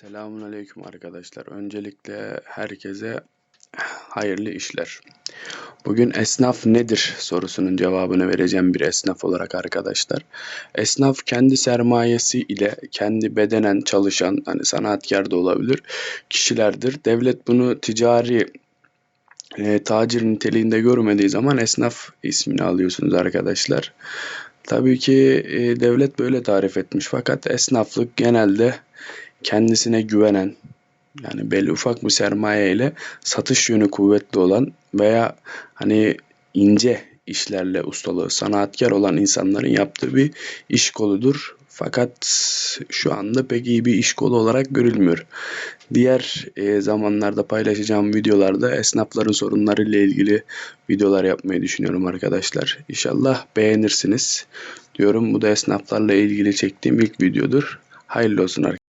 Selamun aleyküm arkadaşlar. Öncelikle herkese hayırlı işler. Bugün esnaf nedir sorusunun cevabını vereceğim bir esnaf olarak arkadaşlar. Esnaf kendi sermayesi ile kendi bedenen çalışan hani sanatkar da olabilir kişilerdir. Devlet bunu ticari e, tacir niteliğinde görmediği zaman esnaf ismini alıyorsunuz arkadaşlar. Tabii ki e, devlet böyle tarif etmiş fakat esnaflık genelde kendisine güvenen yani belli ufak bir sermaye ile satış yönü kuvvetli olan veya hani ince işlerle ustalığı sanatkar olan insanların yaptığı bir iş koludur. Fakat şu anda pek iyi bir iş kolu olarak görülmüyor. Diğer e, zamanlarda paylaşacağım videolarda esnafların sorunları ile ilgili videolar yapmayı düşünüyorum arkadaşlar. İnşallah beğenirsiniz diyorum. Bu da esnaflarla ilgili çektiğim ilk videodur. Hayırlı olsun arkadaşlar.